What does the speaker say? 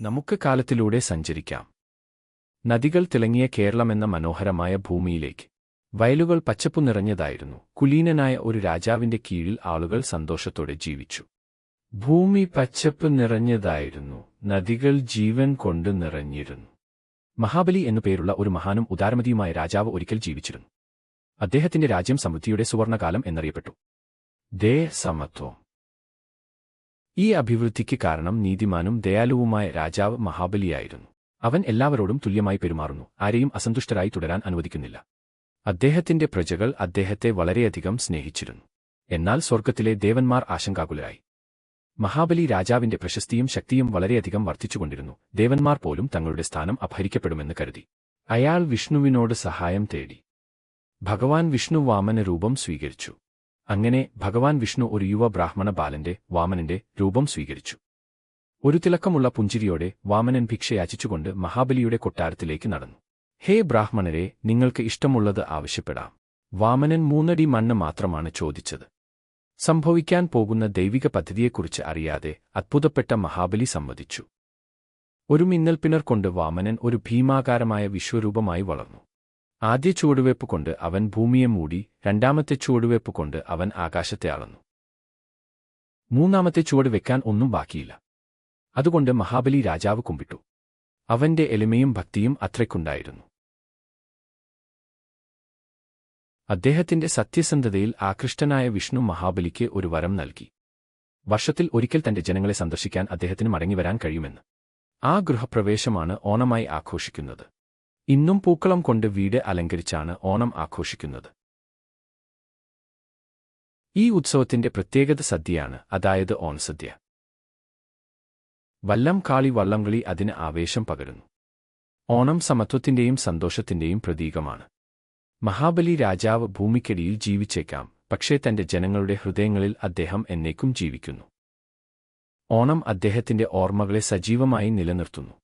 നമുക്ക് കാലത്തിലൂടെ സഞ്ചരിക്കാം. നദികൾ തിളങ്ങിയ കേരളമെന്ന മനോഹരമായ ഭൂമിയിലേക്ക്. വയലുകൾ പച്ചപ്പു നിറഞ്ഞതായിരുന്നു. കുലീനനായ ഒരു രാജാവിന്റെ കീഴിൽ ആളുകൾ സന്തോഷത്തോടെ ജീവിച്ചു. ഭൂമി പച്ചപ്പ് നിറഞ്ഞതായിരുന്നു. നദികൾ ജീവൻ കൊണ്ട് നിറഞ്ഞിരുന്നു. മഹാബലി എന്നു പേരുള്ള ഒരു മഹാനും ഉദാരമതിയുമായ രാജാവ് ഒരിക്കൽ ജീവിച്ചിരുന്നു. അദ്ദേഹത്തിന്റെ രാജ്യം സമൃദ്ധിയുടെ സുവർണകാലം എന്നറിയപ്പെട്ടു. ദേ സമത്വം. ഈ അഭിവൃദ്ധിക്ക് കാരണം നീതിമാനും ദയാലുവുമായ രാജാവ് മഹാബലിയായിരുന്നു. അവൻ എല്ലാവരോടും തുല്യമായി പെരുമാറുന്നു ആരെയും അസന്തുഷ്ടരായി തുടരാൻ അനുവദിക്കുന്നില്ല. അദ്ദേഹത്തിന്റെ പ്രജകൾ അദ്ദേഹത്തെ വളരെയധികം സ്നേഹിച്ചിരുന്നു. എന്നാൽ സ്വർഗത്തിലെ ദേവന്മാർ ആശങ്കാകുലരായി. മഹാബലി രാജാവിന്റെ പ്രശസ്തിയും ശക്തിയും വളരെയധികം വർദ്ധിച്ചുകൊണ്ടിരുന്നു ദേവന്മാർ പോലും തങ്ങളുടെ സ്ഥാനം അപഹരിക്കപ്പെടുമെന്ന് കരുതി. അയാൾ വിഷ്ണുവിനോട് സഹായം തേടി. ഭഗവാൻ വിഷ്ണു വാമന രൂപം സ്വീകരിച്ചു. അങ്ങനെ ഭഗവാൻ വിഷ്ണു ഒരു യുവ ബ്രാഹ്മണ ബാലന്റെ വാമനന്റെ രൂപം സ്വീകരിച്ചു. ഒരു തിളക്കമുള്ള പുഞ്ചിരിയോടെ വാമനൻ ഭിക്ഷയാചിച്ചുകൊണ്ട് മഹാബലിയുടെ കൊട്ടാരത്തിലേക്ക് നടന്നു. ഹേ ബ്രാഹ്മണരെ നിങ്ങൾക്ക് ഇഷ്ടമുള്ളത് ആവശ്യപ്പെടാം. വാമനൻ മൂന്നടി മണ്ണ് മാത്രമാണ് ചോദിച്ചത്. സംഭവിക്കാൻ പോകുന്ന ദൈവിക പദ്ധതിയെക്കുറിച്ച് അറിയാതെ അത്ഭുതപ്പെട്ട മഹാബലി സമ്മതിച്ചു ഒരു മിന്നൽപ്പിണർ കൊണ്ട് വാമനൻ ഒരു ഭീമാകാരമായ വിശ്വരൂപമായി വളർന്നു. ആദ്യ ചുവടുവയ്പ് കൊണ്ട് അവൻ ഭൂമിയെ മൂടി രണ്ടാമത്തെ ചുവടുവയ്പ് കൊണ്ട് അവൻ ആകാശത്തെ അളന്നു. മൂന്നാമത്തെ ചുവട് വെക്കാൻ ഒന്നും ബാക്കിയില്ല. അതുകൊണ്ട് മഹാബലി രാജാവ് കുമ്പിട്ടു. അവന്റെ എളിമയും ഭക്തിയും അത്രയ്ക്കുണ്ടായിരുന്നു. അദ്ദേഹത്തിന്റെ സത്യസന്ധതയിൽ ആകൃഷ്ടനായ വിഷ്ണു മഹാബലിക്ക് ഒരു വരം നൽകി. വർഷത്തിൽ ഒരിക്കൽ തന്റെ ജനങ്ങളെ സന്ദർശിക്കാൻ അദ്ദേഹത്തിന് മടങ്ങിവരാൻ കഴിയുമെന്ന്. ആ ഗൃഹപ്രവേശമാണ് ഓണമായി ആഘോഷിക്കുന്നത്. ഇന്നും പൂക്കളം കൊണ്ട് വീട് അലങ്കരിച്ചാണ് ഓണം ആഘോഷിക്കുന്നത്. ഈ ഉത്സവത്തിന്റെ പ്രത്യേകത സദ്യയാണ് അതായത് ഓണസദ്യ. വല്ലം കാളി വള്ളംകളി അതിന് ആവേശം പകരുന്നു. ഓണം സമത്വത്തിന്റെയും സന്തോഷത്തിന്റെയും പ്രതീകമാണ്. മഹാബലി രാജാവ് ഭൂമിക്കടിയിൽ ജീവിച്ചേക്കാം പക്ഷേ തന്റെ ജനങ്ങളുടെ ഹൃദയങ്ങളിൽ അദ്ദേഹം എന്നേക്കും ജീവിക്കുന്നു. ഓണം അദ്ദേഹത്തിന്റെ ഓർമ്മകളെ സജീവമായി നിലനിർത്തുന്നു.